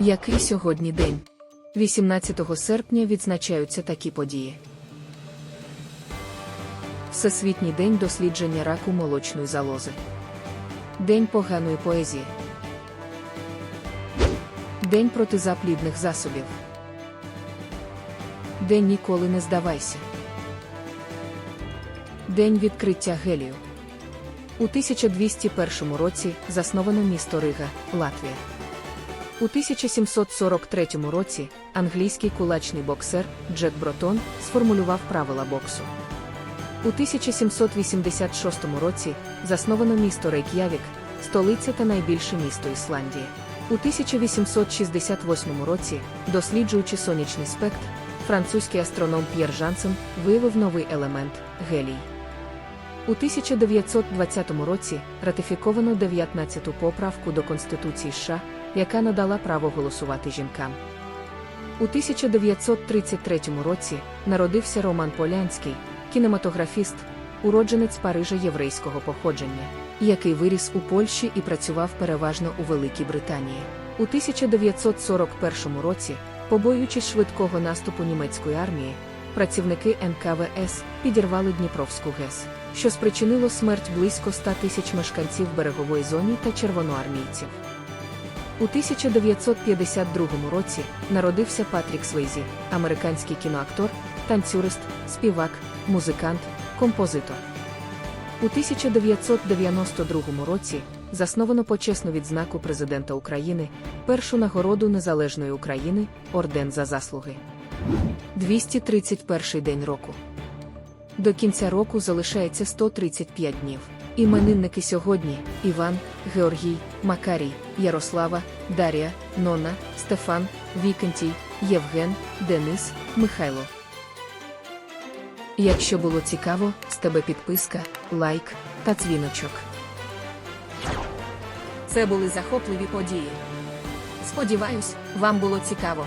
Який сьогодні день? 18 серпня відзначаються такі події. Всесвітній день дослідження раку молочної залози. День поганої поезії. День протизаплідних засобів. День ніколи не здавайся. День відкриття гелію. У 1201 році засновано місто Рига, Латвія. У 1743 році англійський кулачний боксер Джек Бротон сформулював правила боксу. У 1786 році засновано місто Рейк'явік, столиця та найбільше місто Ісландії. У 1868 році, досліджуючи сонячний спектр, французький астроном П'єр Жансен виявив новий елемент гелій. У 1920 році ратифіковано 19-ту поправку до Конституції США, яка надала право голосувати жінкам. У 1933 році народився Роман Полянський, кінематографіст, уродженець Парижа єврейського походження, який виріс у Польщі і працював переважно у Великій Британії. У 1941 році, побоюючись швидкого наступу німецької армії, працівники НКВС підірвали Дніпровську ГЕС, що спричинило смерть близько 100 тисяч мешканців берегової зони та червоноармійців. У 1952 році народився Патрік Свейзі, американський кіноактор, танцюрист, співак, музикант, композитор. У 1992 році засновано почесну відзнаку президента України, першу нагороду Незалежної України, орден за заслуги. 231 день року. До кінця року залишається 135 днів. Іменинники сьогодні Іван, Георгій, Макарій, Ярослава, Дар'я, Нонна, Стефан, Вікентій, Євген, Денис, Михайло. Якщо було цікаво, з тебе підписка, лайк та дзвіночок. Це були захопливі події. Сподіваюсь, вам було цікаво.